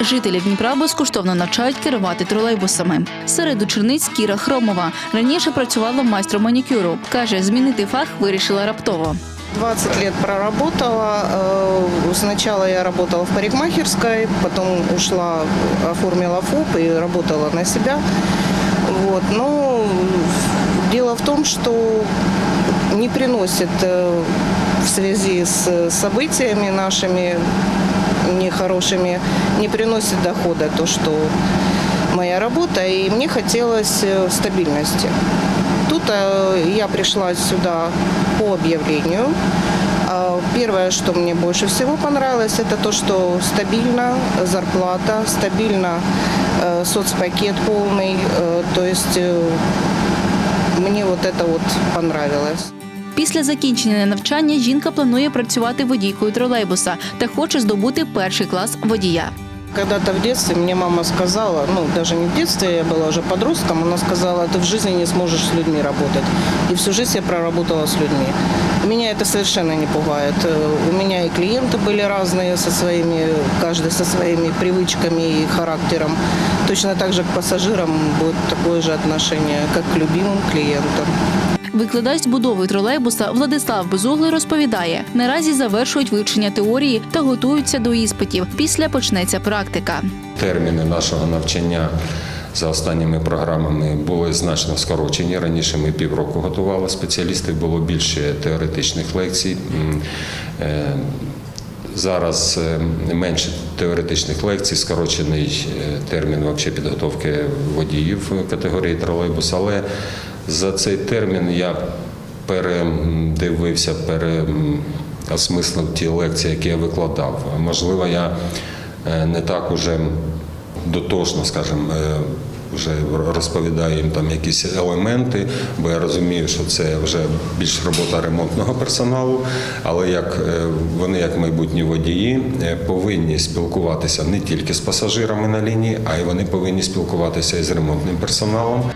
Жителів Дніпра безкоштовно навчають керувати тролейбусами. Серед учениць Кіра Хромова раніше працювала майстром манікюру. каже, змінити фах вирішила раптово. 20 лет проработала. Э, Сначала я работала в парикмахерской, потом ушла, оформила ФОП и работала на себя. Вот. Но дело в том, что не приносит э, в связи с событиями нашими нехорошими, не приносит дохода то, что моя работа, и мне хотелось э, стабильности. Тут э, я пришла сюда по объявлению. А Первое, что мне больше всего понравилось, это то, что стабильно зарплата, стабильно э, соцпакет полный. То есть мне вот это вот понравилось. Після закінчення навчання жінка планує працювати водійкою тролейбуса та хоче здобути перший клас водія. Когда-то в детстве мне мама сказала, ну даже не в детстве, я была уже подростком, она сказала, ты в жизни не сможешь с людьми работать. И всю жизнь я проработала с людьми. Меня это совершенно не пугает. Э, У меня и клиенты были разные со своими, каждый со своими привычками и характером. Точно так же к пассажирам будет такое же отношение, как к любимым клиентам. Викладач будови тролейбуса Владислав Безуглий розповідає: наразі завершують вивчення теорії та готуються до іспитів. Після почнеться практика. терміни нашого навчання за останніми програмами були значно скорочені. Раніше ми півроку готували спеціалістів, було більше теоретичних лекцій. Е, Зараз е, менше теоретичних лекцій, скорочений е, термін підготовки водіїв категорії тролейбус. Але за цей термін я передивився, переосмислив ті лекції, які я викладав. Можливо, я е, не так уже дотошно, скажімо, е, вже розповідаю їм там якісь елементи, бо я розумію, що це вже більш робота ремонтного персоналу. Але як е, вони, як майбутні водії, повинні спілкуватися не тільки з пасажирами на лінії, а й вони повинні спілкуватися і з ремонтним персоналом.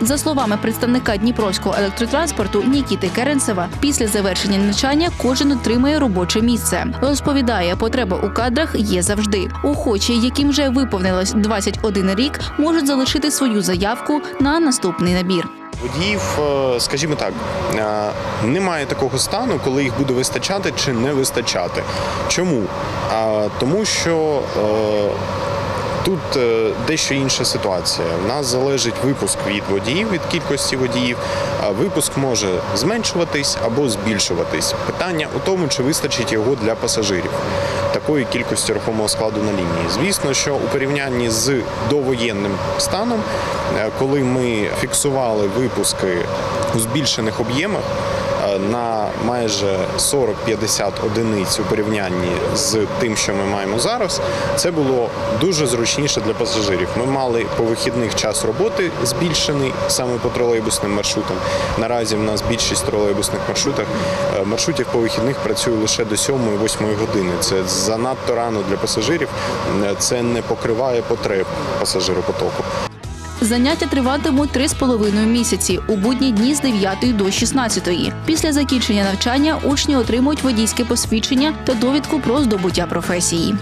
За словами представника Дніпровського електротранспорту Нікіти Керенцева, після завершення навчання кожен отримає робоче місце. Розповідає, потреба у кадрах є завжди. Охочі, яким вже виповнилось 21 рік, можуть залишити свою заявку на наступний набір. Водіїв, е, скажімо так, е, немає такого стану, коли їх буде вистачати чи не вистачати. Чому? Тому що е, тут е, дещо інша ситуація. У нас залежить випуск від водіїв, від кількості водіїв. А Випуск може зменшуватись або збільшуватись. Питання у тому, чи вистачить його для пасажирів такої кількості рухомого складу на лінії. Звісно, що у порівнянні з довоєнним станом, е, коли ми фіксували випуски у збільшених об'ємах на майже 40-50 одиниць у порівнянні з тим, що ми маємо зараз, це було дуже зручніше для пасажирів. Ми мали по вихідних час роботи збільшений саме по тролейбусним маршрутам. Наразі в нас більшість тролейбусних маршрутах е, маршрутів по вихідних працює лише до 7-8 години. Це занадто рано для пасажирів. Е, Це не покриває потреб пасажиропотоку. Заняття триватимуть 3,5 місяці у будні дні з 9 до 16. Після закінчення навчання учні отримують водійське посвідчення та довідку про здобуття професії.